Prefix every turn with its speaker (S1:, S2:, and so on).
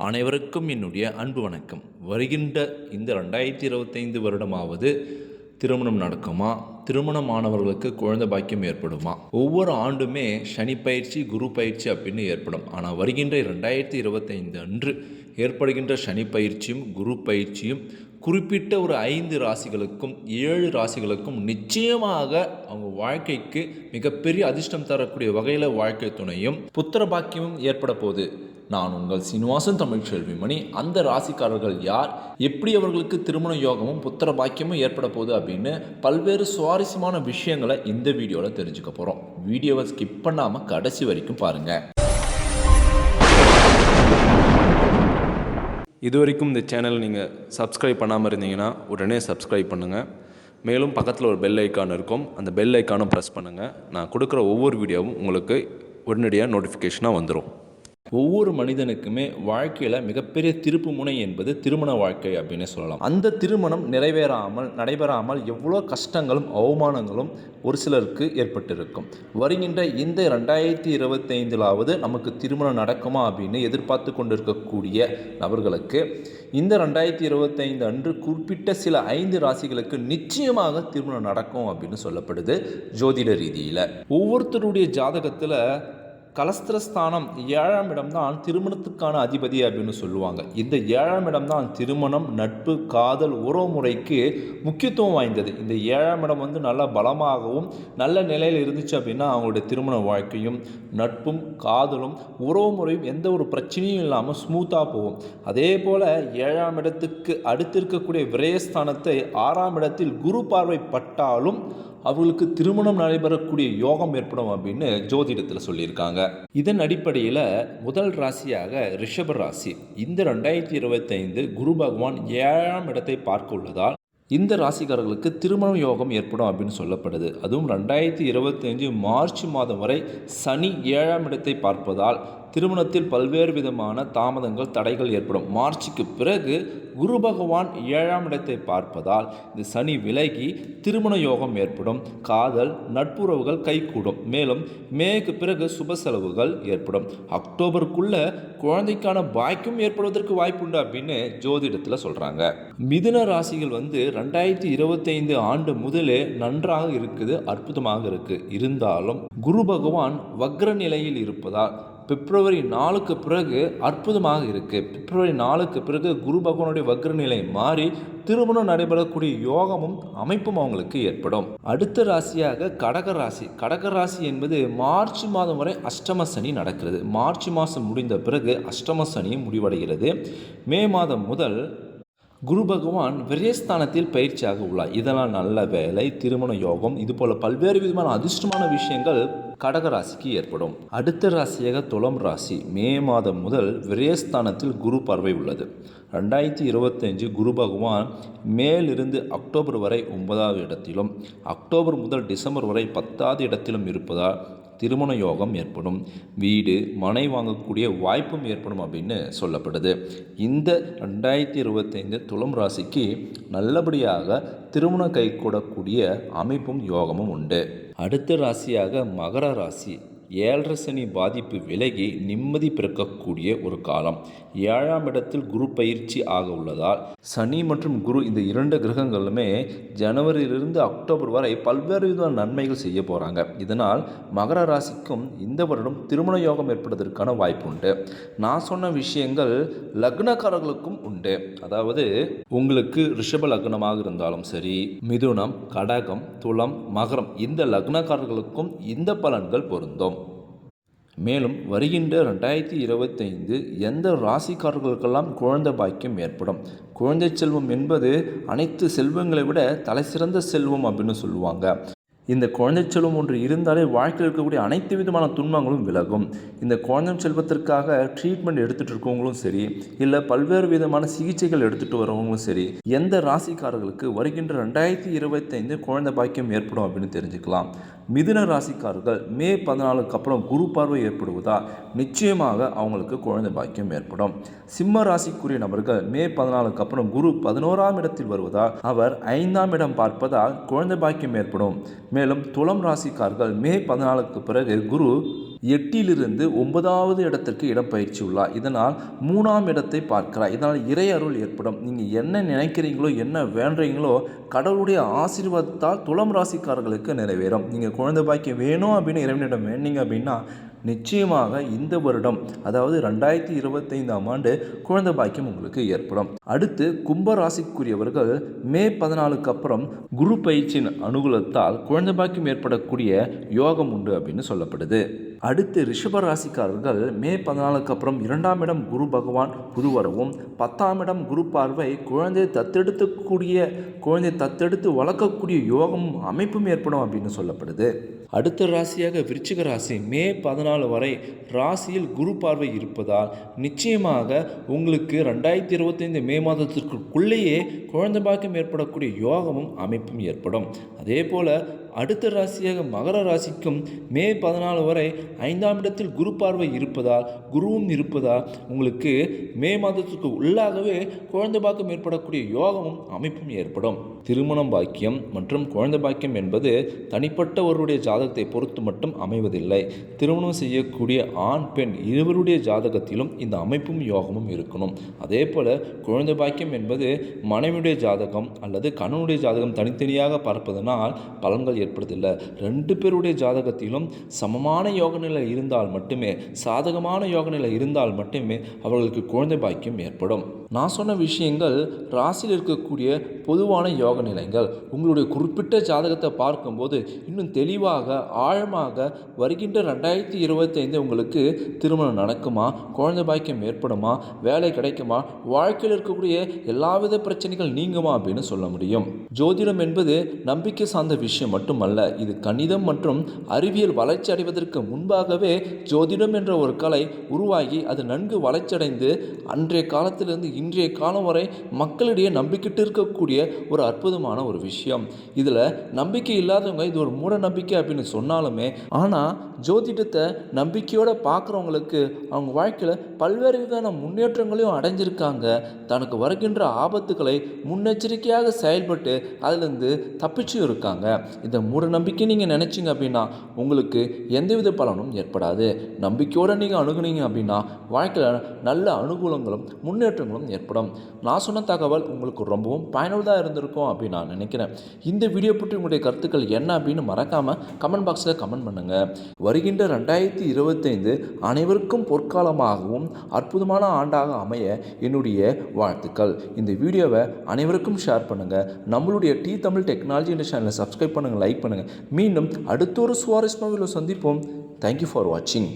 S1: அனைவருக்கும் என்னுடைய அன்பு வணக்கம். வருகின்ற இந்த ரெண்டாயிரத்தி இருபத்தைந்து வருடமாவது திருமணம் நடக்குமா? திருமணமானவர்களுக்கு குழந்தை பாக்கியம் ஏற்படுமா? ஒவ்வொரு ஆண்டுமே சனி பயிற்சி குரு பயிற்சி அப்படின்னு ஏற்படும். ஆனால் வருகின்ற ரெண்டாயிரத்தி இருபத்தைந்து அன்று ஏற்படுகின்ற சனி பயிற்சியும் குரு பயிற்சியும் குறிப்பிட்ட ஒரு ஐந்து ராசிகளுக்கும் ஏழு ராசிகளுக்கும் நிச்சயமாக அவங்க வாழ்க்கைக்கு மிகப்பெரிய அதிர்ஷ்டம் தரக்கூடிய வகையில் வாழ்க்கை துணையும் புத்திர பாக்கியமும் ஏற்பட போகுது. நான் உங்கள் சீனிவாசன் தமிழ் செல்விமணி அந்த ராசிக்காரர்கள் யார்? எப்படி அவர்களுக்கு திருமண யோகமும் புத்திர பாக்கியமும் ஏற்பட போகுது அப்படின்னு பல்வேறு சுவாரஸ்யமான விஷயங்களை இந்த வீடியோவில் தெரிஞ்சுக்க போகிறோம் வீடியோவை ஸ்கிப் பண்ணாமல் கடைசி வரைக்கும் பாருங்கள்
S2: இது வரைக்கும் இந்த சேனல் நீங்கள் சப்ஸ்கிரைப் பண்ணாமல் இருந்தீங்கன்னா உடனே சப்ஸ்கிரைப் பண்ணுங்கள் மேலும் பக்கத்தில் ஒரு பெல் ஐக்கான் இருக்கும். அந்த பெல் ஐக்கானும் ப்ரெஸ் பண்ணுங்கள் நான் கொடுக்குற ஒவ்வொரு வீடியோவும் உங்களுக்கு உடனடியாக நோட்டிஃபிகேஷனாக வந்துடும்
S1: ஒவ்வொரு மனிதனுக்குமே வாழ்க்கையில் மிகப்பெரிய திருப்பு முனை என்பது திருமண வாழ்க்கை அப்படின்னு சொல்லலாம். அந்த திருமணம் நிறைவேறாமல் நடைபெறாமல் எவ்வளோ கஷ்டங்களும் அவமானங்களும் ஒரு சிலருக்கு ஏற்பட்டிருக்கும். வருகின்ற இந்த ரெண்டாயிரத்தி இருபத்தைந்திலாவது நமக்கு திருமணம் நடக்குமா அப்படின்னு எதிர்பார்த்து கொண்டிருக்கக்கூடிய நபர்களுக்கு இந்த ரெண்டாயிரத்தி இருபத்தைந்து அன்று குறிப்பிட்ட சில ஐந்து ராசிகளுக்கு நிச்சயமாக திருமணம் நடக்கும் அப்படின்னு சொல்லப்படுது ஜோதிட ரீதியில். ஒவ்வொருத்தருடைய ஜாதகத்தில் கலஸ்திரஸ்தானம் ஏழாம் இடம்தான் திருமணத்துக்கான அதிபதி அப்படின்னு சொல்லுவாங்க. இந்த ஏழாம் இடம்தான் திருமணம் நட்பு காதல் உறவுமுறைக்கு முக்கியத்துவம் வாய்ந்தது. இந்த ஏழாம் இடம் வந்து நல்ல பலமாகவும் நல்ல நிலையில் இருந்துச்சு அப்படின்னா அவங்களுடைய திருமண வாழ்க்கையும் நட்பும் காதலும் உறவுமுறையும் எந்த ஒரு பிரச்சனையும் இல்லாமல் ஸ்மூத்தாக போகும். அதே போல் ஏழாம் இடத்துக்கு அடுத்து இருக்கக்கூடிய விரயஸ்தானத்தை ஆறாம் இடத்தில் குரு பார்வை பட்டாலும் அவர்களுக்கு திருமணம் நடைபெறக்கூடிய யோகம் ஏற்படும் அப்படின்னு ஜோதிடத்தில் சொல்லியிருக்காங்க. இதன் அடிப்படையில் முதல் ராசியாக ரிஷப ராசி. இந்த ரெண்டாயிரத்தி இருபத்தைந்து குரு பகவான் ஏழாம் இடத்தை பார்க்க உள்ளதால் இந்த ராசிக்காரர்களுக்கு திருமண யோகம் ஏற்படும் அப்படின்னு சொல்லப்படுது. அதுவும் ரெண்டாயிரத்தி இருபத்தஞ்சு மார்ச் மாதம் வரை சனி ஏழாம் இடத்தை பார்ப்பதால் திருமணத்தில் பல்வேறு விதமான தாமதங்கள் தடைகள் ஏற்படும். மார்ச்சுக்கு பிறகு குரு பகவான் ஏழாம் இடத்தை பார்ப்பதால் இந்த சனி விலகி திருமண யோகம் ஏற்படும். காதல் நட்புறவுகள் கைகூடும். மேலும் மேக்கு பிறகு சுப செலவுகள் ஏற்படும். அக்டோபருக்குள்ள குழந்தைக்கான பாய்க்கும் ஏற்படுவதற்கு வாய்ப்புண்டு அப்படின்னு ஜோதிடத்தில் சொல்கிறாங்க மிதுன ராசிகள் வந்து ரெண்டாயிரத்தி இருபத்தைந்து ஆண்டு முதலே நன்றாக இருக்குது அற்புதமாக இருக்குது இருந்தாலும் குரு பகவான் வக்ர நிலையில் இருப்பதால் பிப்ரவரி நாலுக்கு பிறகு அற்புதமாக இருக்குது பிப்ரவரி நாலுக்கு பிறகு குரு பகவானுடைய வக்ர நிலை மாறி திருமணம் நடைபெறக்கூடிய யோகமும் அமைப்பும் அவங்களுக்கு ஏற்படும். அடுத்த ராசியாக கடக ராசி. கடக ராசி என்பது மார்ச் மாதம் வரை அஷ்டம சனி நடக்கிறது. மார்ச் மாதம் முடிந்த பிறகு அஷ்டம சனியும் முடிவடைகிறது. மே மாதம் முதல் குரு பகவான் விரயஸ்தானத்தில் பயிற்சியாக உள்ளார். இதெல்லாம் நல்ல வேலை திருமண யோகம் இது போல பல்வேறு விதமான அதிர்ஷ்டமான விஷயங்கள் கடக ராசிக்கு ஏற்படும். அடுத்த ராசியாக துளம் ராசி. மே மாதம் முதல் விரயஸ்தானத்தில் குரு பார்வை உள்ளது. ரெண்டாயிரத்தி இருபத்தஞ்சு குரு பகவான் மேலிருந்து அக்டோபர் வரை ஒன்பதாவது இடத்திலும் அக்டோபர் முதல் டிசம்பர் வரை பத்தாவது இடத்திலும் இருப்பதால் திருமண யோகம் ஏற்படும். வீடு மனை வாங்கக்கூடிய வாய்ப்பும் ஏற்படும் அப்படின்னு சொல்லப்படுது. இந்த ரெண்டாயிரத்தி இருபத்தைந்து துளம் ராசிக்கு நல்லபடியாக திருமணம் கைகூடக்கூடிய அமைப்பும் யோகமும் உண்டு. அடுத்த ராசியாக மகர ராசி. ஏழரை சனி பாதிப்பு விலகி நிம்மதி பிறக்கக்கூடிய ஒரு காலம். ஏழாம் இடத்தில் குரு பயிற்சி ஆக உள்ளதால் சனி மற்றும் குரு இந்த இரண்டு கிரகங்களுமே ஜனவரியிலிருந்து அக்டோபர் வரை பல்வேறு விதமான நன்மைகள் செய்ய போகிறாங்க இதனால் மகர ராசிக்கும் இந்த வருடம் திருமண யோகம் ஏற்படுவதற்கான வாய்ப்பு உண்டு நான் சொன்ன விஷயங்கள் லக்னக்காரர்களுக்கும் உண்டு. அதாவது உங்களுக்கு ரிஷப லக்னமாக இருந்தாலும் சரி மிதுனம் கடகம் துளம் மகரம் இந்த லக்னக்காரர்களுக்கும் இந்த பலன்கள் பொருந்தும். மேலும் வருகின்ற ரெண்டாயிரத்தி இருபத்தைந்து எந்த ராசிக்காரர்களுக்கெல்லாம் குழந்தை பாக்கியம் ஏற்படும்? குழந்தை செல்வம் என்பது அனைத்து செல்வங்களை விட தலைசிறந்த செல்வம் அப்படின்னு சொல்லுவாங்க. இந்த குழந்தை செல்வம் ஒன்று இருந்தாலே வாழ்க்கையில் இருக்கக்கூடிய அனைத்து விதமான துன்பங்களும் விலகும். இந்த குழந்தை செல்வத்திற்காக ட்ரீட்மெண்ட் எடுத்துகிட்டு இருக்கவங்களும் சரி இல்லை பல்வேறு விதமான சிகிச்சைகள் எடுத்துகிட்டு வரவங்களும் சரி எந்த ராசிக்காரர்களுக்கு வருகின்ற ரெண்டாயிரத்தி இருபத்தைந்து குழந்தை பாக்கியம் ஏற்படும் அப்படின்னு தெரிஞ்சுக்கலாம். மிதுன ராசிக்காரர்கள் மே பதினாலுக்கு அப்புறம் குரு பார்வை ஏற்படுவதா? நிச்சயமாக அவங்களுக்கு குழந்தை பாக்கியம் ஏற்படும். சிம்ம ராசிக்குரிய நபர்கள் மே பதினாலுக்கு அப்புறம் குரு பதினோராம் இடத்தில் வருவதால் அவர் ஐந்தாம் இடம் பார்ப்பதால் குழந்தை பாக்கியம் ஏற்படும். மேலும் துளம் ராசிக்காரர்கள் மே பதினாலுக்கு பிறகு குரு எட்டிலிருந்து ஒன்பதாவது இடத்திற்கு இடப்பயிற்சி உள்ளார். இதனால் மூணாம் இடத்தை பார்க்கிறார். இதனால் இறை அருள் ஏற்படும். நீங்கள் என்ன நினைக்கிறீங்களோ என்ன வேண்டுறீங்களோ கடவுளுடைய ஆசீர்வாதத்தால் துளம் ராசிக்காரர்களுக்கு நிறைவேறும். நீங்கள் குழந்தை பாக்கியம் வேணும் அப்படின்னு இறைவனிடம் வேண்டிங்க அப்படின்னா நிச்சயமாக இந்த வருடம் அதாவது ரெண்டாயிரத்தி இருபத்தைந்தாம் ஆண்டு குழந்தை பாக்கியம் உங்களுக்கு ஏற்படும். அடுத்து கும்ப ராசிக்குரியவர்கள் மே பதினாலுக்கு அப்புறம் குரு பயிற்சியின் அனுகூலத்தால் குழந்தை பாக்கியம் ஏற்படக்கூடிய யோகம் உண்டு அப்படின்னு சொல்லப்படுது. அடுத்து ரிஷப ராசிக்காரர்கள் மே பதினாலுக்கு அப்புறம் இரண்டாம் இடம் குரு பகவான் புதுவரவும் பத்தாம் இடம் குரு பார்வை குழந்தை தத்தெடுத்துக்கூடிய குழந்தையை தத்தெடுத்து வளர்க்கக்கூடிய யோகமும் அமைப்பும் ஏற்படும் அப்படின்னு சொல்லப்படுது. அடுத்த ராசியாக விருச்சிக ராசி மே பதினாலு வரை ராசியில் குரு பார்வை இருப்பதால் நிச்சயமாக உங்களுக்கு ரெண்டாயிரத்தி இருபத்தைந்து மே மாதத்திற்குள்ளேயே குழந்தை பாக்கியம் ஏற்படக்கூடிய யோகமும் அமைப்பும் ஏற்படும். அதே போல் அடுத்த ராசியாக மகர ராசிக்கும் மே பதினாலு வரை ஐந்தாம் இடத்தில் குரு பார்வை இருப்பதால் குருவும் இருப்பதால் உங்களுக்கு மே மாதத்திற்கு உள்ளாகவே குழந்தை பாக்கம் ஏற்படக்கூடிய யோகமும் அமைப்பும் ஏற்படும். திருமணம் பாக்கியம் மற்றும் குழந்தை பாக்கியம் என்பது தனிப்பட்ட ஒருவருடைய ஜாதகத்தை பொறுத்து மட்டும் அமைவதில்லை. திருமணம் செய்யக்கூடிய ஆண் பெண் இருவருடைய ஜாதகத்திலும் இந்த அமைப்பும் யோகமும் இருக்கணும். அதே போல் குழந்தை பாக்கியம் என்பது மனைவியுடைய ஜாதகம் அல்லது கணவனுடைய ஜாதகம் தனித்தனியாக பார்ப்பதனால் பலன்கள் ஏற்படுதில்லை ரெண்டு பேருடைய ஜாதகத்திலும் சமமான யோக நிலை இருந்தால் மட்டுமே சாதகமான யோக நிலை இருந்தால் மட்டுமே அவர்களுக்கு குழந்தை பாக்கியம் ஏற்படும். நான் சொன்ன விஷயங்கள் ராசியில் இருக்கக்கூடிய பொதுவான யோக நிலைகள். உங்களுடைய குறிப்பிட்ட ஜாதகத்தை பார்க்கும்போது இன்னும் தெளிவாக ஆழமாக வருகின்ற ரெண்டாயிரத்தி இருபத்தைந்து உங்களுக்கு திருமணம் நடக்குமா? குழந்தை பாக்கியம் ஏற்படுமா? வேலை கிடைக்குமா? வாழ்க்கையில் இருக்கக்கூடிய எல்லாவித பிரச்சனைகள் நீங்குமா அப்படின்னு சொல்ல முடியும். ஜோதிடம் என்பது நம்பிக்கை சார்ந்த விஷயம் மட்டும் மட்டுமல்ல இது கணிதம் மற்றும் அறிவியல் வளர்ச்சி அடைவதற்கு முன்பாகவே ஜோதிடம் என்ற ஒரு கலை உருவாகி அது நன்கு வளர்ச்சியடைந்து அன்றைய காலத்திலிருந்து இன்றைய காலம் வரை மக்களிடையே நம்பிக்கிட்டு இருக்கக்கூடிய ஒரு அற்புதமான ஒரு விஷயம். இதில் நம்பிக்கை இல்லாதவங்க இது ஒரு மூட நம்பிக்கை அப்படின்னு சொன்னாலுமே ஆனால் ஜோதிடத்தை நம்பிக்கையோடு பார்க்குறவங்களுக்கு அவங்க வாழ்க்கையில் பல்வேறு விதமான முன்னேற்றங்களையும் அடைஞ்சிருக்காங்க. தனக்கு வருகின்ற ஆபத்துக்களை முன்னெச்சரிக்கையாக செயல்பட்டு அதிலிருந்து தப்பிச்சும் இருக்காங்க. இந்த மூட நம்பிக்கை நீங்கள் நினச்சிங்க அப்படின்னா உங்களுக்கு எந்தவித பலனும் ஏற்படாது. நம்பிக்கையோடு நீங்கள் அணுகுனீங்க அப்படின்னா வாழ்க்கையில் நல்ல அனுகூலங்களும் முன்னேற்றங்களும் ஏற்படும். நான் சொன்ன தகவல் உங்களுக்கு ரொம்பவும் பயனுள்ளதாக இருந்திருக்கும் அப்படின்னு நான் நினைக்கிறேன். இந்த வீடியோ பற்றி உங்களுடைய கருத்துக்கள் என்ன அப்படின்னு மறக்காமல் கமெண்ட் பாக்ஸில் கமெண்ட் பண்ணுங்கள் வருகின்ற ரெண்டாயிரத்தி இருபத்தைந்து அனைவருக்கும் பொற்காலமாகவும் அற்புதமான ஆண்டாக அமைய என்னுடைய வாழ்த்துக்கள். இந்த வீடியோவை அனைவருக்கும் ஷேர் பண்ணுங்கள் நம்மளுடைய டி தமிழ் டெக்னாலஜி சேனலை சப்ஸ்கிரைப் பண்ணுங்கள் லைக் பண்ணுங்கள் மீண்டும் அடுத்த ஒரு சுவாரஸ்யமாக சந்திப்போம். தேங்க்யூ ஃபார் வாட்சிங்